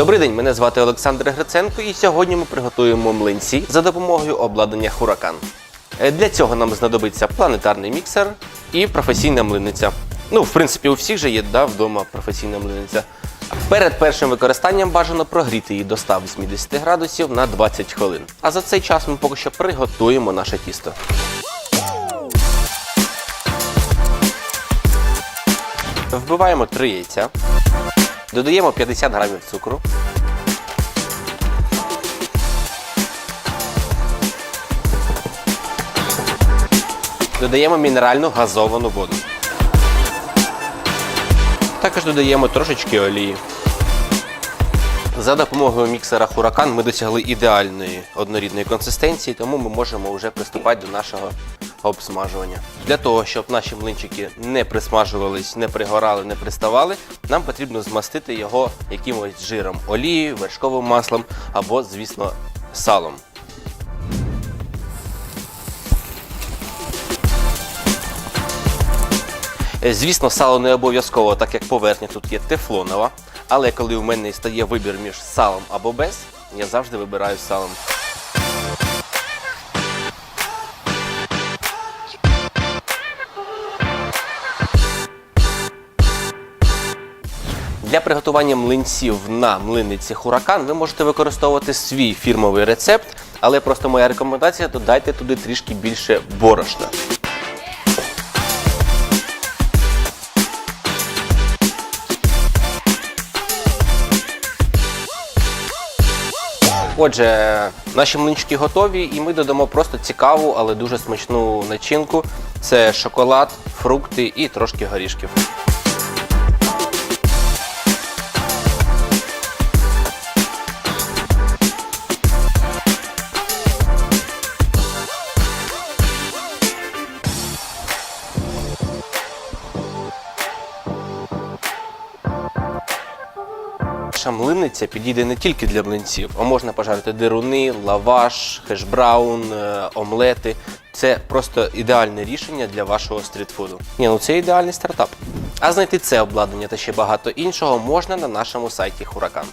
Добрий день, мене звати Олександр Гриценко, і сьогодні ми приготуємо млинці за допомогою обладнання Хуракан. Е, Для цього нам знадобиться планетарний міксер і професійна млинниця. Ну, в принципі, у всіх же є да, вдома професійна млинниця. Перед першим використанням бажано прогріти її до 180 градусів на 20 хвилин. А за цей час ми поки що приготуємо наше тісто. Вбиваємо 3 яйця. Додаємо 50 грамів цукру. Додаємо мінеральну газовану воду. Також додаємо трошечки олії. За допомогою міксера Huracan ми досягли ідеальної однорідної консистенції, тому ми можемо вже приступати до нашого обсмажування. Для того, щоб наші млинчики не присмажувались, не пригорали, не приставали, нам потрібно змастити його якимось жиром, олією, вершковим маслом або, звісно, салом. Е, Звісно, сало не обов'язково, так як поверхня тут є тефлонова. Але коли у мене стає вибір між салом або без, я завжди вибираю салом. Для приготування млинців на млинниці Хуракан ви можете використовувати свій фірмовий рецепт, але просто моя рекомендація додайте туди трішки більше борошна. Отже, наші млинчики готові, і ми додамо просто цікаву, але дуже смачну начинку. Це шоколад, фрукти і трошки горішків. Наша млинниця підійде не тільки для млинців, а можна пожарити дируни, лаваш, хешбраун, е, омлети. Це просто ідеальне рішення для вашого стрітфуду. Ні, ну це ідеальний стартап. А знайти це обладнання та ще багато іншого можна на нашому сайті Huracan.